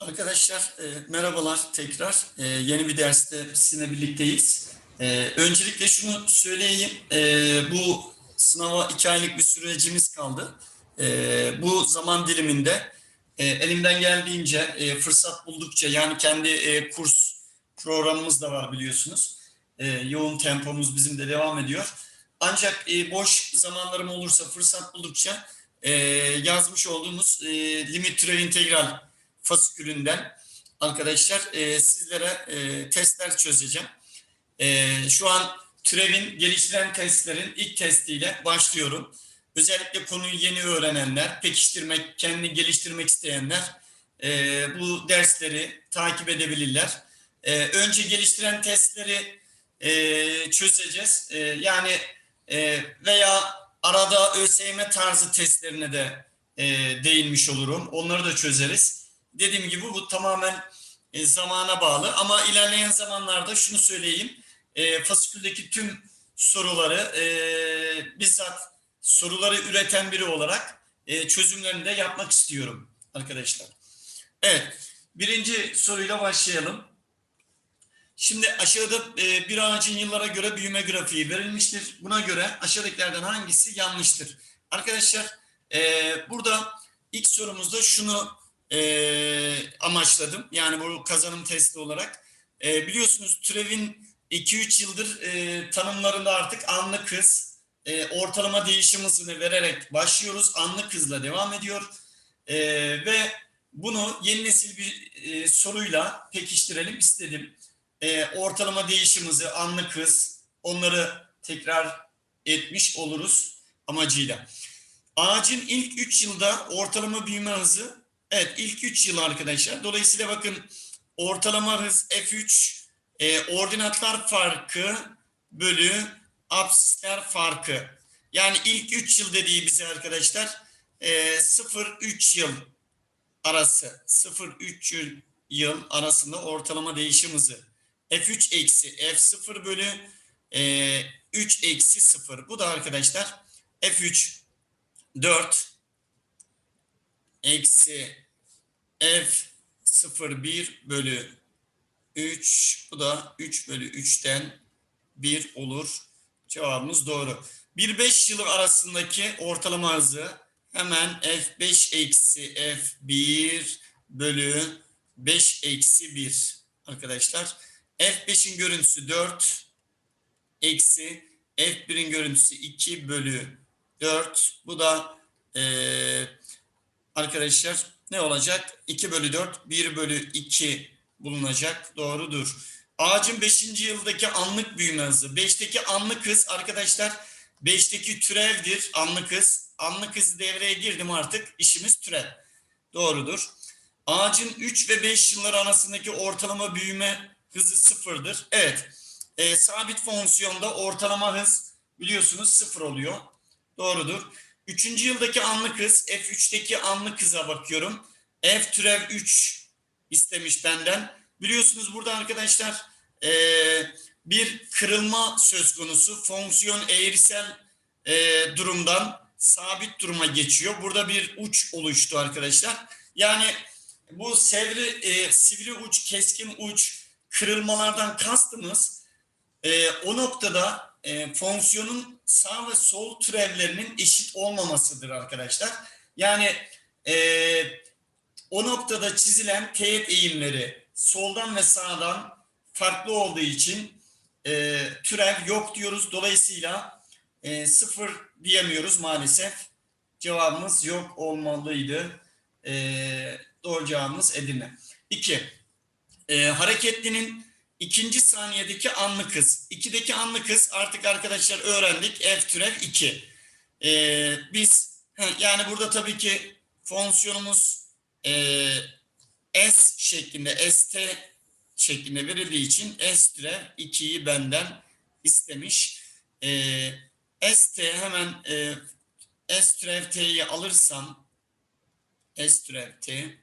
Arkadaşlar e, merhabalar tekrar. E, yeni bir derste sizinle birlikteyiz. E, öncelikle şunu söyleyeyim. E, bu sınava iki aylık bir sürecimiz kaldı. E, bu zaman diliminde e, elimden geldiğince e, fırsat buldukça yani kendi e, kurs programımız da var biliyorsunuz. E, yoğun tempomuz bizim de devam ediyor. Ancak e, boş zamanlarım olursa fırsat buldukça e, yazmış olduğumuz e, limit türev integral fasikülünden arkadaşlar e, sizlere e, testler çözeceğim. E, şu an türevin geliştiren testlerin ilk testiyle başlıyorum. Özellikle konuyu yeni öğrenenler, pekiştirmek, kendini geliştirmek isteyenler e, bu dersleri takip edebilirler. E, önce geliştiren testleri e, çözeceğiz. E, yani e, veya arada ÖSYM tarzı testlerine de e, değinmiş olurum. Onları da çözeriz. Dediğim gibi bu tamamen e, zamana bağlı ama ilerleyen zamanlarda şunu söyleyeyim. E, fasiküldeki tüm soruları e, bizzat soruları üreten biri olarak e, çözümlerini de yapmak istiyorum arkadaşlar. Evet, birinci soruyla başlayalım. Şimdi aşağıda e, bir ağacın yıllara göre büyüme grafiği verilmiştir. Buna göre aşağıdakilerden hangisi yanlıştır? Arkadaşlar e, burada ilk sorumuzda şunu e, amaçladım. Yani bu kazanım testi olarak. E, biliyorsunuz türevin 2-3 yıldır e, tanımlarında artık anlık hız, e, ortalama değişim hızını vererek başlıyoruz. Anlık hızla devam ediyor. E, ve bunu yeni nesil bir e, soruyla pekiştirelim istedim. E, ortalama değişim hızı, anlık hız onları tekrar etmiş oluruz amacıyla. Ağacın ilk 3 yılda ortalama büyüme hızı Evet ilk 3 yıl arkadaşlar. Dolayısıyla bakın ortalama hız F3 e, ordinatlar farkı bölü absisler farkı. Yani ilk 3 yıl dediği bize arkadaşlar e, 0-3 yıl arası 0-3 yıl arasında ortalama değişim hızı. F3 eksi F0 bölü e, 3 eksi 0. Bu da arkadaşlar F3 4 eksi f 01 bölü 3 bu da 3 bölü 3'ten 1 olur. Cevabımız doğru. 1-5 yılı arasındaki ortalama hızı hemen f5 eksi f1 bölü 5 eksi 1 arkadaşlar. f5'in görüntüsü 4 eksi f1'in görüntüsü 2 bölü 4. Bu da eee arkadaşlar ne olacak? 2 bölü 4, 1 bölü 2 bulunacak. Doğrudur. Ağacın 5. yıldaki anlık büyüme hızı. 5'teki anlık hız arkadaşlar 5'teki türevdir anlık hız. Anlık hız devreye girdim artık işimiz türev. Doğrudur. Ağacın 3 ve 5 yıllar arasındaki ortalama büyüme hızı sıfırdır. Evet. E, sabit fonksiyonda ortalama hız biliyorsunuz sıfır oluyor. Doğrudur. Üçüncü yıldaki anlık hız, F3'teki anlık hıza bakıyorum. F türev 3 istemiş benden. Biliyorsunuz burada arkadaşlar e, bir kırılma söz konusu. Fonksiyon eğrisel e, durumdan sabit duruma geçiyor. Burada bir uç oluştu arkadaşlar. Yani bu sevri, e, sivri uç, keskin uç kırılmalardan kastımız e, o noktada e, fonksiyonun sağ ve sol türevlerinin eşit olmamasıdır arkadaşlar. Yani e, o noktada çizilen teğet eğimleri soldan ve sağdan farklı olduğu için e, türev yok diyoruz. Dolayısıyla e, sıfır diyemiyoruz maalesef. Cevabımız yok olmalıydı. E, doğru cevabımız Edirne. İki, e, hareketlinin ikinci saniyedeki anlık hız. 2'deki anlık hız artık arkadaşlar öğrendik. F türev 2. Ee, biz yani burada tabii ki fonksiyonumuz e, S şeklinde ST şeklinde verildiği için S türev 2'yi benden istemiş. E, ST hemen e, S türev T'yi alırsam S türev T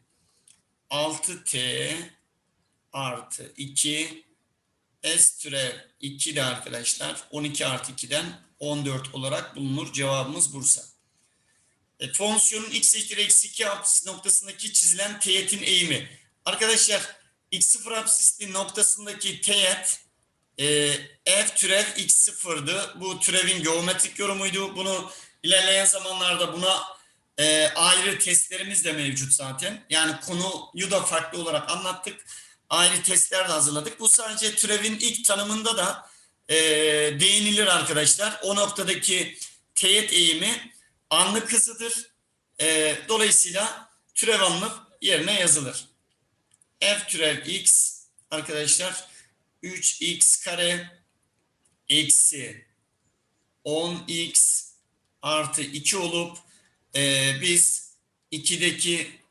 6T artı 2 S türev 2 de arkadaşlar 12 artı 2'den 14 olarak bulunur. Cevabımız Bursa. E, fonksiyonun x eşittir eksi 2 apsis noktasındaki çizilen teğetin eğimi. Arkadaşlar x0 absisli noktasındaki teğet e, f türev x0'dı. Bu türevin geometrik yorumuydu. Bunu ilerleyen zamanlarda buna e, ayrı testlerimiz de mevcut zaten. Yani konuyu da farklı olarak anlattık. Ayrı testler de hazırladık. Bu sadece türevin ilk tanımında da e, değinilir arkadaşlar. O noktadaki teğet eğimi anlık hızıdır. E, dolayısıyla türev alınıp yerine yazılır. F türev x arkadaşlar 3x kare eksi 10x artı 2 olup e, biz 2'deki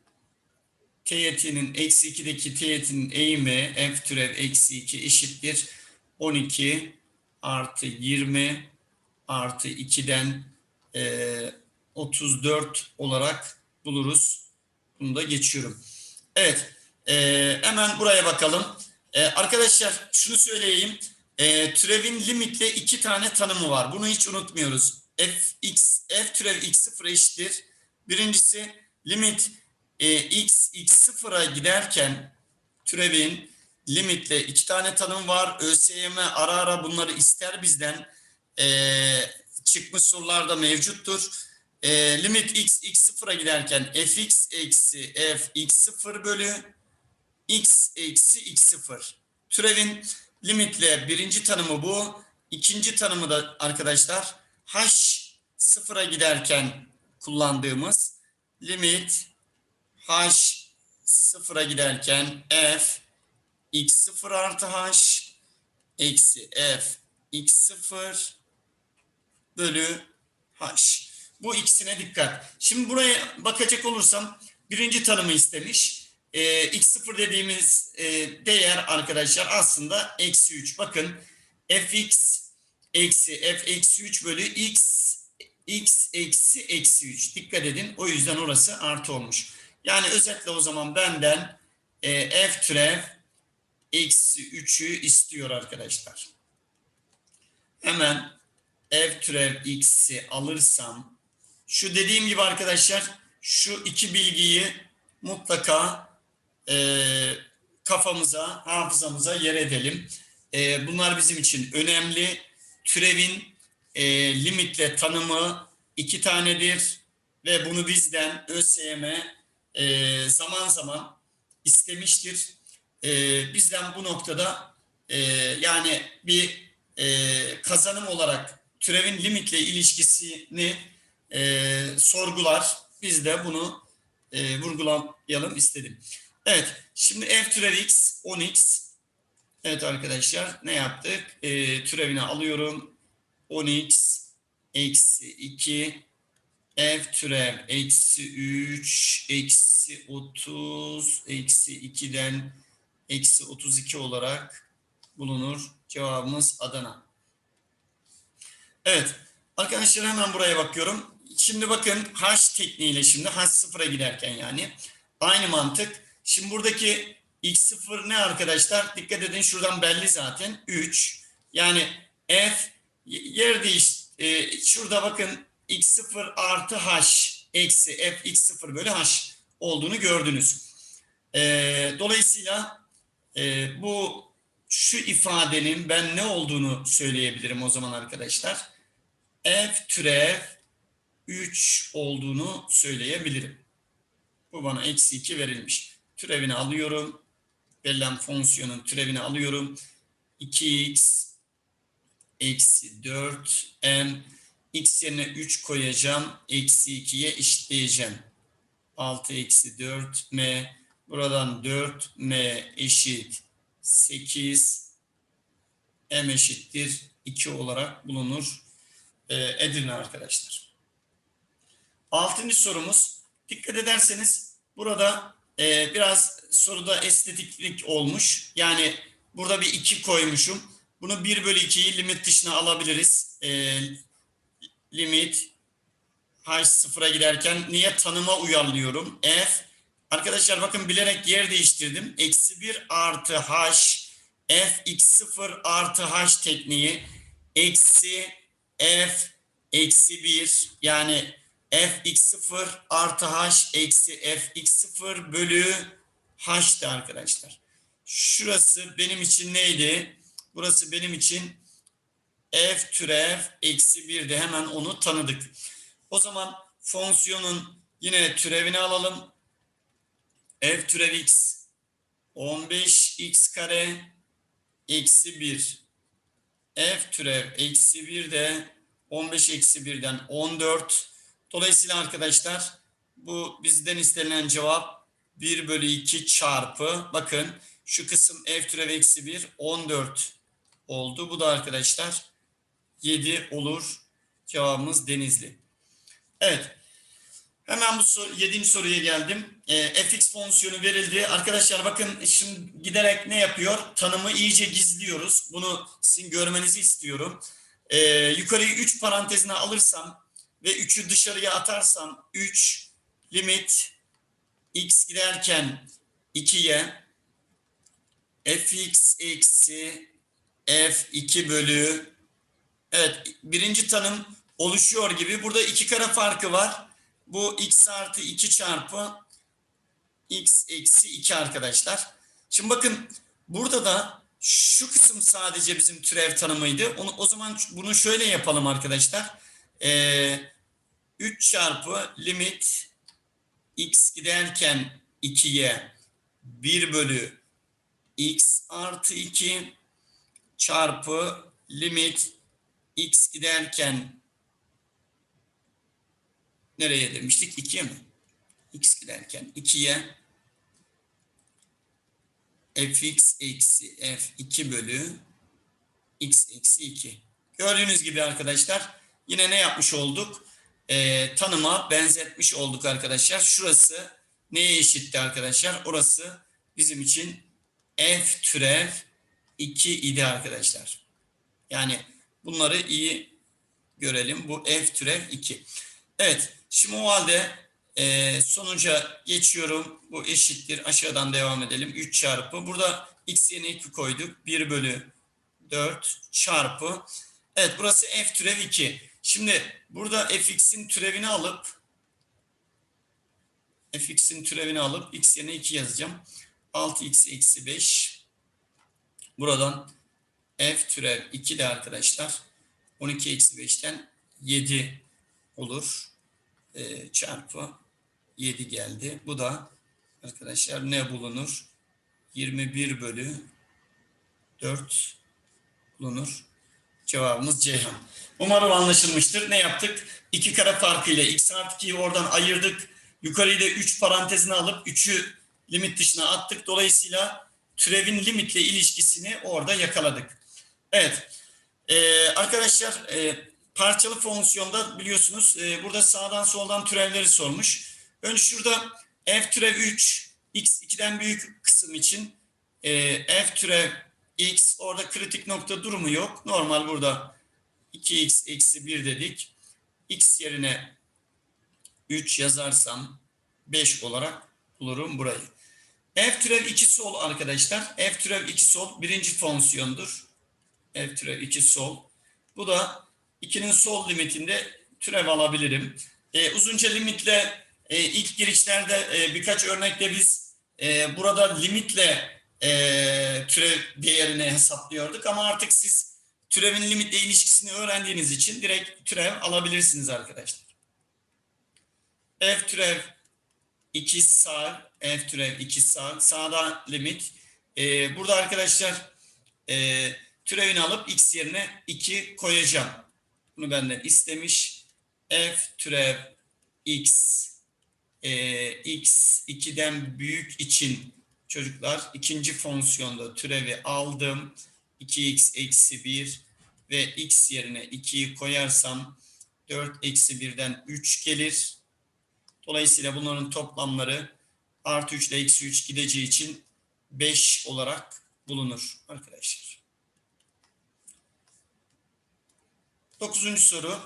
teğetinin eksi 2'deki teğetinin eğimi f türev eksi 2 eşittir 12 artı 20 artı 2'den e, 34 olarak buluruz. Bunu da geçiyorum. Evet. E, hemen buraya bakalım. E, arkadaşlar şunu söyleyeyim. E, türevin limitle iki tane tanımı var. Bunu hiç unutmuyoruz. f, x, f türev x sıfır eşittir. Birincisi limit e, x x sıfıra giderken türevin limitle iki tane tanım var. ÖSYM ara ara bunları ister bizden. E, çıkmış sorularda mevcuttur. E, limit x x sıfıra giderken fx eksi f x sıfır bölü x eksi x sıfır. Türevin limitle birinci tanımı bu. İkinci tanımı da arkadaşlar h sıfıra giderken kullandığımız limit h sıfıra giderken f x sıfır artı h eksi f x sıfır bölü h. Bu ikisine dikkat. Şimdi buraya bakacak olursam birinci tanımı istemiş. Ee, x0 dediğimiz e, değer arkadaşlar aslında eksi 3. Bakın fx eksi f eksi 3 bölü x x eksi eksi 3. Dikkat edin o yüzden orası artı olmuş. Yani özetle o zaman benden e, f türev eksi 3'ü istiyor arkadaşlar. Hemen f türev x'i alırsam şu dediğim gibi arkadaşlar şu iki bilgiyi mutlaka e, kafamıza, hafızamıza yer edelim. E, bunlar bizim için önemli. Türevin e, limitle tanımı iki tanedir ve bunu bizden ÖSYM e, zaman zaman istemiştir. E, bizden bu noktada e, yani bir e, kazanım olarak türevin limitle ilişkisini e, sorgular. Biz de bunu e, vurgulayalım istedim. Evet, şimdi f türev x 10x. Evet arkadaşlar ne yaptık? E, türevini alıyorum. 10x eksi 2 f türev eksi 3 eksi 30 eksi 2'den eksi 32 olarak bulunur. Cevabımız Adana. Evet arkadaşlar hemen buraya bakıyorum. Şimdi bakın h tekniğiyle şimdi h sıfıra giderken yani aynı mantık. Şimdi buradaki x0 ne arkadaşlar? Dikkat edin şuradan belli zaten 3. Yani f yer değiş e, şurada bakın x0 artı h eksi f x0 bölü h olduğunu gördünüz. E, dolayısıyla e, bu şu ifadenin ben ne olduğunu söyleyebilirim o zaman arkadaşlar. f türev 3 olduğunu söyleyebilirim. Bu bana eksi 2 verilmiş. Türevini alıyorum. Verilen fonksiyonun türevini alıyorum. 2x eksi 4 m x yerine 3 koyacağım. Eksi 2'ye eşitleyeceğim. 6 eksi 4 m buradan 4 m eşit 8 m eşittir 2 olarak bulunur. E, Edirne arkadaşlar. Altıncı sorumuz. Dikkat ederseniz burada e, biraz soruda estetiklik olmuş. Yani burada bir 2 koymuşum. Bunu 1 bölü 2'yi limit dışına alabiliriz. E, limit h sıfıra giderken niye tanıma uyarlıyorum? F arkadaşlar bakın bilerek yer değiştirdim. Eksi 1 artı h f x 0 artı h tekniği eksi f eksi 1 yani f x 0 artı h eksi f x 0 bölü h'ti arkadaşlar. Şurası benim için neydi? Burası benim için f türev eksi 1'di. Hemen onu tanıdık. O zaman fonksiyonun yine türevini alalım. f türev x 15x kare eksi 1 f türev eksi 1 de 15 eksi 1'den 14. Dolayısıyla arkadaşlar bu bizden istenilen cevap 1 bölü 2 çarpı bakın şu kısım f türev eksi 1 14 oldu. Bu da arkadaşlar 7 olur. Cevabımız Denizli. Evet. Hemen bu soru, 7. soruya geldim. E, fx fonksiyonu verildi. Arkadaşlar bakın şimdi giderek ne yapıyor? Tanımı iyice gizliyoruz. Bunu sizin görmenizi istiyorum. E, yukarıyı 3 parantezine alırsam ve 3'ü dışarıya atarsam 3 limit x giderken 2'ye fx eksi f2 bölü evet birinci tanım oluşuyor gibi. Burada iki kare farkı var. Bu x artı 2 çarpı x eksi 2 arkadaşlar. Şimdi bakın burada da şu kısım sadece bizim türev tanımıydı. Onu, o zaman bunu şöyle yapalım arkadaşlar. Ee, 3 çarpı limit x giderken 2'ye 1 bölü x artı 2 çarpı limit x giderken nereye demiştik? 2'ye mi? x giderken 2'ye fx eksi f2 bölü x eksi 2. Gördüğünüz gibi arkadaşlar yine ne yapmış olduk? Ee, tanıma benzetmiş olduk arkadaşlar. Şurası neye eşitti arkadaşlar? Orası bizim için f türev 2 idi arkadaşlar. Yani bunları iyi görelim. Bu f türev 2. Evet. Şimdi o halde e, sonuca geçiyorum. Bu eşittir. Aşağıdan devam edelim. 3 çarpı. Burada x yerine 2 koyduk. 1 bölü 4 çarpı. Evet burası f türev 2. Şimdi burada fx'in türevini alıp fx'in türevini alıp x yerine 2 yazacağım. 6x eksi 5. Buradan f türev 2 de arkadaşlar 12 eksi 5'ten 7 olur. E, çarpı 7 geldi. Bu da arkadaşlar ne bulunur? 21 bölü 4 bulunur. Cevabımız Ceyhan. Umarım anlaşılmıştır. Ne yaptık? İki kare farkıyla x artı 2'yi oradan ayırdık. Yukarıyı da 3 parantezine alıp 3'ü limit dışına attık. Dolayısıyla türevin limitle ilişkisini orada yakaladık. Evet. Ee, arkadaşlar e, parçalı fonksiyonda biliyorsunuz e, burada sağdan soldan türevleri sormuş. Önce şurada f türev 3 x 2'den büyük kısım için e, f türev x orada kritik nokta durumu yok. Normal burada 2x eksi 1 dedik. x yerine 3 yazarsam 5 olarak bulurum burayı. F türev 2 sol arkadaşlar. F türev 2 sol birinci fonksiyondur. F türev 2 sol. Bu da 2'nin sol limitinde türev alabilirim. E, uzunca limitle e, ilk girişlerde e, birkaç örnekte biz e, burada limitle e, türev değerini hesaplıyorduk ama artık siz türevin limitle ilişkisini öğrendiğiniz için direkt türev alabilirsiniz arkadaşlar. F türev 2 sağ, F türev 2 sağ, sağda limit. E, burada arkadaşlar e, türevini alıp x yerine 2 koyacağım. Bunu benden istemiş. F türev x e, x 2'den büyük için çocuklar ikinci fonksiyonda türevi aldım. 2x eksi 1 ve x yerine 2'yi koyarsam 4 eksi 1'den 3 gelir. Dolayısıyla bunların toplamları artı 3 ile eksi 3 gideceği için 5 olarak bulunur arkadaşlar. Dokuzuncu soru.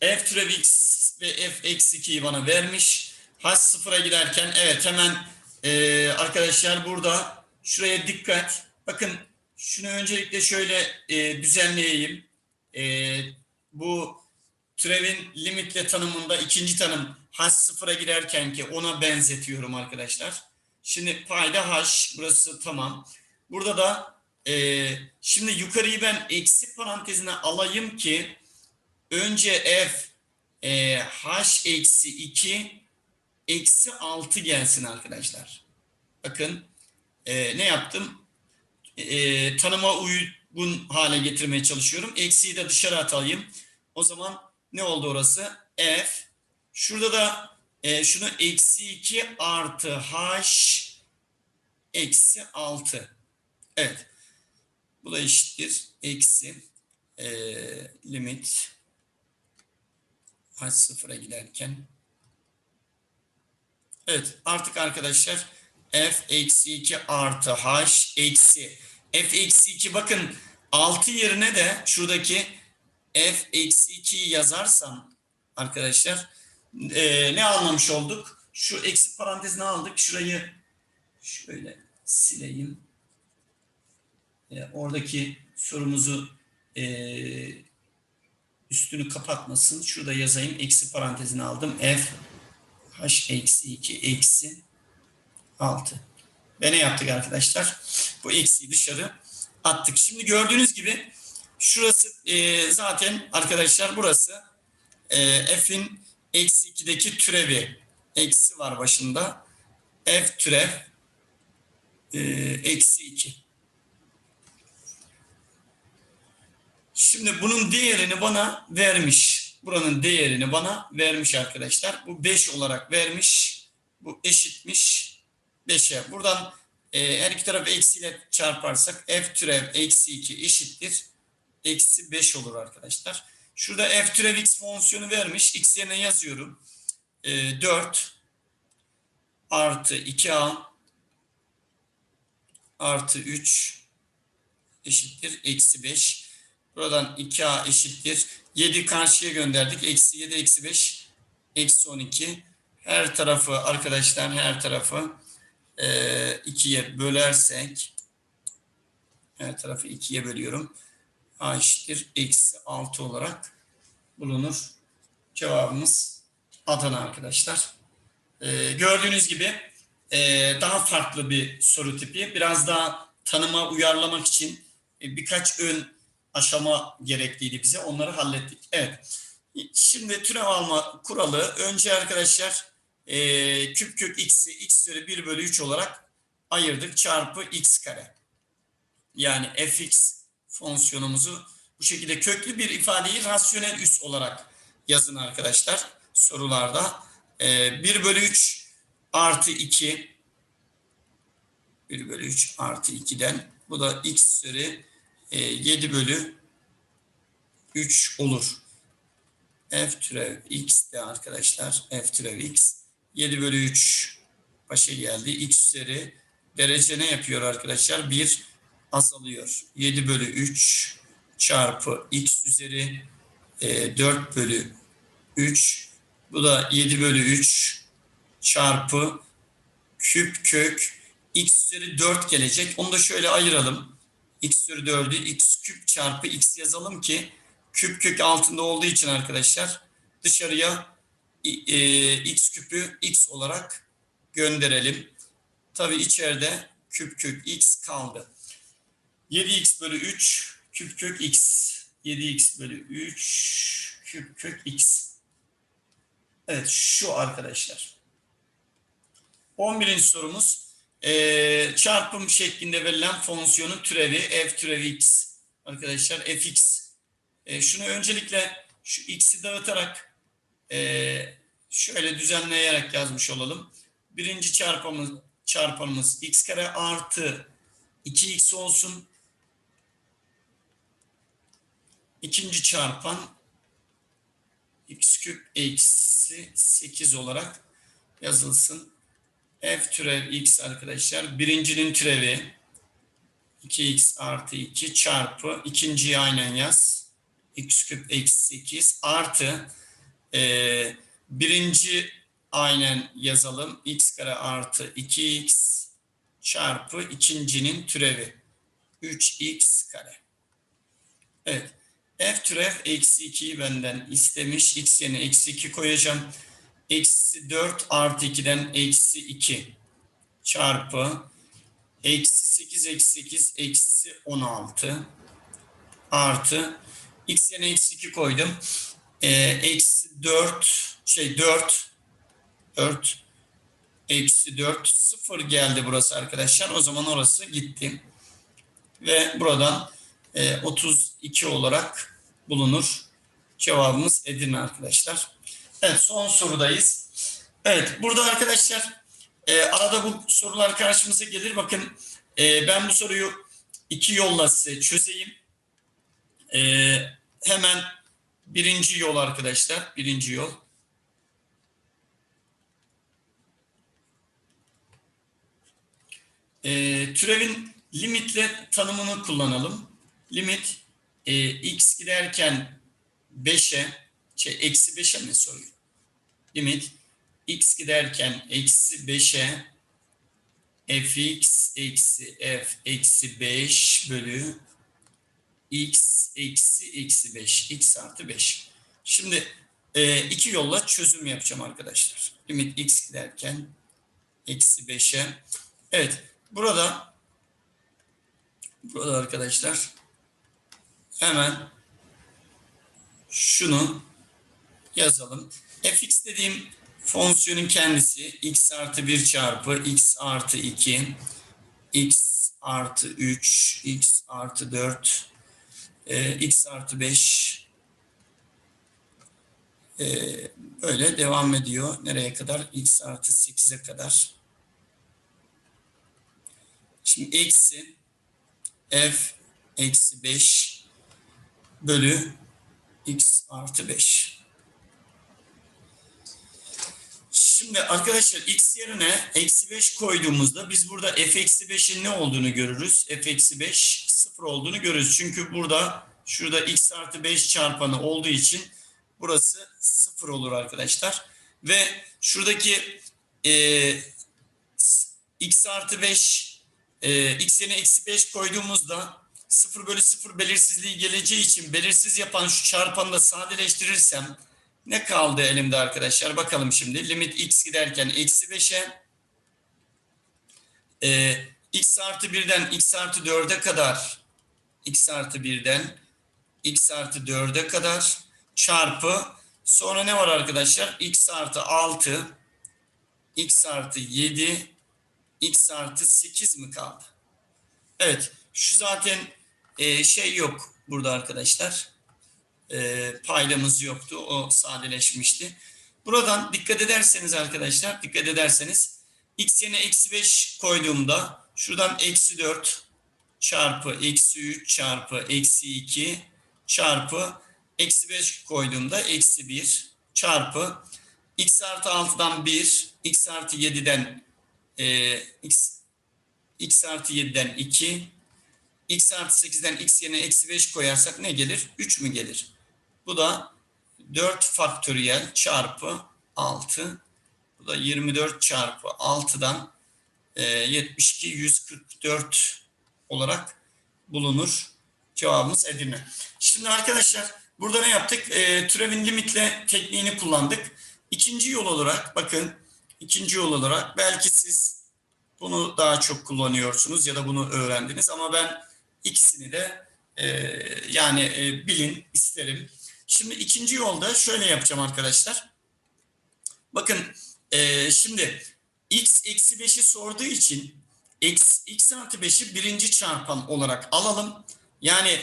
F türev x ve f eksi 2'yi bana vermiş. H sıfıra giderken evet hemen e, arkadaşlar burada şuraya dikkat. Bakın şunu öncelikle şöyle e, düzenleyeyim. E, bu türevin limitle tanımında ikinci tanım H sıfıra giderken ki ona benzetiyorum arkadaşlar. Şimdi payda h burası tamam. Burada da e, şimdi yukarıyı ben eksi parantezine alayım ki önce f e, h eksi 2 eksi 6 gelsin arkadaşlar. Bakın e, ne yaptım? E, tanıma uygun hale getirmeye çalışıyorum. Eksiyi de dışarı atayım. O zaman ne oldu orası? F. Şurada da e, şunu eksi 2 artı h eksi 6. Evet. Bu da eşittir. Eksi e, limit h sıfıra giderken. Evet artık arkadaşlar f eksi 2 artı h eksi f eksi 2 bakın 6 yerine de şuradaki f eksi 2'yi yazarsam arkadaşlar e, ne anlamış olduk? Şu eksi parantezini aldık. Şurayı şöyle sileyim. E, oradaki sorumuzu e, üstünü kapatmasın. Şurada yazayım. Eksi parantezini aldım. F h eksi 2 eksi 6. Ve ne yaptık arkadaşlar? Bu eksiyi dışarı attık. Şimdi gördüğünüz gibi şurası e, zaten arkadaşlar burası e, f'in eksi 2'deki türevi eksi var başında. f türev e, eksi 2. Şimdi bunun değerini bana vermiş. Buranın değerini bana vermiş arkadaşlar. Bu 5 olarak vermiş. Bu eşitmiş 5'e. Buradan e, her iki tarafı eksiyle çarparsak f türev eksi 2 eşittir. Eksi 5 olur arkadaşlar. Şurada f türev x fonksiyonu vermiş. x yerine yazıyorum. E, 4 artı 2a artı 3 eşittir. Eksi 5. Buradan 2a eşittir. 7 karşıya gönderdik. Eksi 7 eksi 5 eksi 12. Her tarafı arkadaşlar her tarafı e, 2'ye bölersek her tarafı 2'ye bölüyorum. A eşittir. Eksi 6 olarak bulunur. Cevabımız Adana arkadaşlar. E, gördüğünüz gibi e, daha farklı bir soru tipi. Biraz daha tanıma uyarlamak için e, birkaç ön aşama gerekliydi bize. Onları hallettik. Evet. Şimdi türev alma kuralı önce arkadaşlar e, küp kök x'i x üzeri 1 bölü 3 olarak ayırdık. Çarpı x kare. Yani fx fonksiyonumuzu bu şekilde köklü bir ifadeyi rasyonel üs olarak yazın arkadaşlar sorularda. E, 1 bölü 3 artı 2 1 bölü 3 artı 2'den bu da x üzeri 7 e, bölü 3 olur. F türev x de arkadaşlar. F türev x. 7 bölü 3 başa geldi. X üzeri derece ne yapıyor arkadaşlar? 1 azalıyor. 7 bölü 3 çarpı x üzeri e, 4 bölü 3. Bu da 7 bölü 3 çarpı küp kök x üzeri 4 gelecek. Onu da şöyle ayıralım x üzeri 4'ü x küp çarpı x yazalım ki küp kök altında olduğu için arkadaşlar dışarıya e, x küpü x olarak gönderelim. Tabi içeride küp kök x kaldı. 7x bölü 3 küp kök x. 7x bölü 3 küp kök x. Evet şu arkadaşlar. 11. sorumuz e, çarpım şeklinde verilen fonksiyonun türevi f türevi x arkadaşlar fx e, şunu öncelikle şu x'i dağıtarak e, şöyle düzenleyerek yazmış olalım. Birinci çarpımız, çarpanımız x kare artı 2x olsun. İkinci çarpan x küp eksi 8 olarak yazılsın f türev x arkadaşlar birincinin türevi 2x artı 2 çarpı ikinciyi aynen yaz x küp eksi 8 artı e, birinci aynen yazalım x kare artı 2x çarpı ikincinin türevi 3x kare. Evet. F türev eksi 2'yi benden istemiş. X yerine eksi 2 koyacağım eksi 4 artı 2'den eksi 2 çarpı eksi 8 eksi 8 eksi 16 artı x yerine eksi 2 koydum. Ee, eksi 4 şey 4 4 eksi 4 0 geldi burası arkadaşlar. O zaman orası gitti. Ve buradan e, 32 olarak bulunur. Cevabımız Edirne arkadaşlar. Evet son sorudayız. Evet burada arkadaşlar e, arada bu sorular karşımıza gelir. Bakın e, ben bu soruyu iki yolla size çözeyim. E, hemen birinci yol arkadaşlar. Birinci yol. E, türevin limitle tanımını kullanalım. Limit e, x giderken 5'e şey, eksi 5'e mi soruyor? Limit x giderken eksi 5'e fx eksi f eksi 5 bölü x eksi eksi 5 x artı 5. Şimdi e, iki yolla çözüm yapacağım arkadaşlar. Limit x giderken eksi 5'e. Evet burada burada arkadaşlar hemen şunu yazalım. Fx dediğim fonksiyonun kendisi x artı 1 çarpı x artı 2 x artı 3 x artı 4 e, x artı 5 e, böyle devam ediyor. Nereye kadar? x artı 8'e kadar. Şimdi eksi f eksi 5 bölü x artı 5. Şimdi arkadaşlar x yerine eksi 5 koyduğumuzda biz burada f eksi 5'in ne olduğunu görürüz. f eksi 5 sıfır olduğunu görürüz. Çünkü burada şurada x artı 5 çarpanı olduğu için burası sıfır olur arkadaşlar. Ve şuradaki e, x artı 5 e, x yerine eksi 5 koyduğumuzda 0 bölü 0 belirsizliği geleceği için belirsiz yapan şu çarpanı da sadeleştirirsem ne kaldı elimde arkadaşlar? Bakalım şimdi. Limit x giderken eksi 5'e e, x artı 1'den x artı 4'e kadar x artı 1'den x artı 4'e kadar çarpı sonra ne var arkadaşlar? x artı 6 x artı 7 x artı 8 mi kaldı? Evet. Şu zaten e, şey yok burada arkadaşlar. E, paydamız yoktu. O sadeleşmişti. Buradan dikkat ederseniz arkadaşlar, dikkat ederseniz x yerine eksi 5 koyduğumda şuradan eksi 4 çarpı eksi 3 çarpı eksi 2 çarpı eksi 5 koyduğumda eksi 1 çarpı x artı 6'dan 1 x artı 7'den e, x, x artı 7'den 2 x artı 8'den x yerine eksi 5 koyarsak ne gelir? 3 mü gelir? Bu da 4 faktöriyel çarpı 6. Bu da 24 çarpı 6'dan e, 72 144 olarak bulunur. Cevabımız Edirne. Şimdi arkadaşlar burada ne yaptık? E, türevin limitle tekniğini kullandık. İkinci yol olarak bakın ikinci yol olarak belki siz bunu daha çok kullanıyorsunuz ya da bunu öğrendiniz ama ben ikisini de e, yani e, bilin isterim. Şimdi ikinci yolda şöyle yapacağım arkadaşlar. Bakın e, şimdi x eksi 5'i sorduğu için x, x artı 5'i birinci çarpan olarak alalım. Yani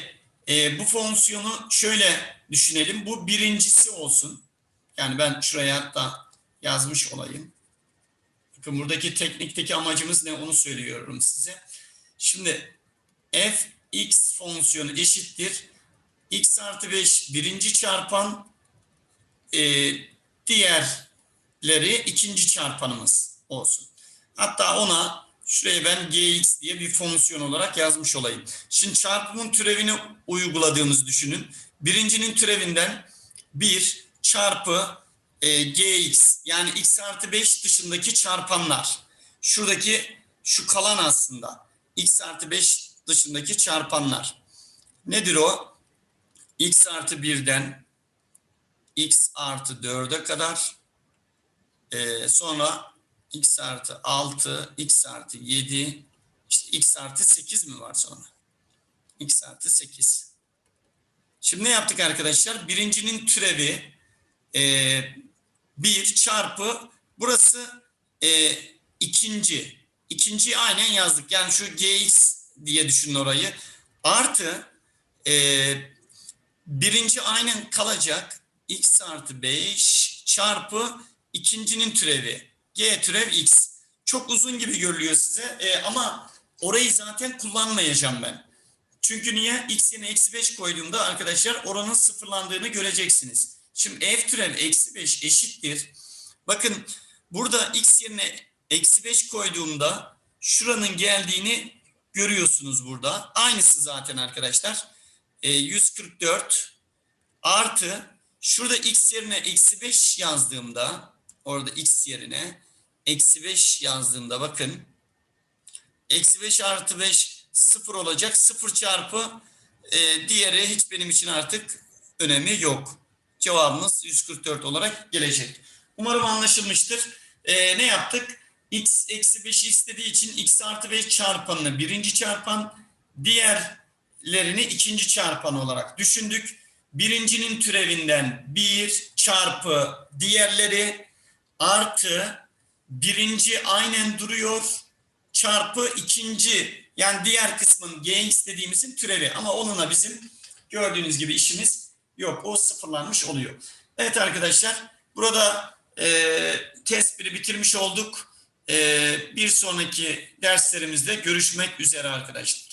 e, bu fonksiyonu şöyle düşünelim. Bu birincisi olsun. Yani ben şuraya hatta yazmış olayım. Bakın buradaki teknikteki amacımız ne onu söylüyorum size. Şimdi f x fonksiyonu eşittir. X artı 5 birinci çarpan e, diğerleri ikinci çarpanımız olsun. Hatta ona şuraya ben gx diye bir fonksiyon olarak yazmış olayım. Şimdi çarpımın türevini uyguladığımızı düşünün. Birincinin türevinden 1 çarpı e, gx yani x artı 5 dışındaki çarpanlar. Şuradaki şu kalan aslında x artı 5 dışındaki çarpanlar. Nedir o? X artı 1'den x artı 4'e kadar e, sonra x artı 6, x artı 7, işte x artı 8 mi var sonra? x artı 8. Şimdi ne yaptık arkadaşlar? Birincinin türevi e, 1 çarpı burası e, ikinci. İkinciyi aynen yazdık. Yani şu gx diye düşünün orayı. Artı e, birinci aynen kalacak. x artı 5 çarpı ikincinin türevi. g türev x. Çok uzun gibi görülüyor size E, ama orayı zaten kullanmayacağım ben. Çünkü niye? X yerine eksi 5 koyduğumda arkadaşlar oranın sıfırlandığını göreceksiniz. Şimdi f türev eksi 5 eşittir. Bakın burada x yerine eksi 5 koyduğumda şuranın geldiğini görüyorsunuz burada. Aynısı zaten arkadaşlar. E, 144 artı şurada x yerine eksi 5 yazdığımda orada x yerine eksi 5 yazdığımda bakın eksi 5 artı 5 sıfır olacak. Sıfır çarpı e, diğeri hiç benim için artık önemi yok. Cevabımız 144 olarak gelecek. Umarım anlaşılmıştır. E, ne yaptık? x eksi 5'i istediği için x artı 5 çarpanını birinci çarpan diğerlerini ikinci çarpan olarak düşündük. Birincinin türevinden 1 çarpı diğerleri artı birinci aynen duruyor çarpı ikinci yani diğer kısmın gx dediğimizin türevi ama onunla bizim gördüğünüz gibi işimiz yok. O sıfırlanmış oluyor. Evet arkadaşlar burada e, test 1'i bitirmiş olduk. E, bir sonraki derslerimizde görüşmek üzere arkadaşlar.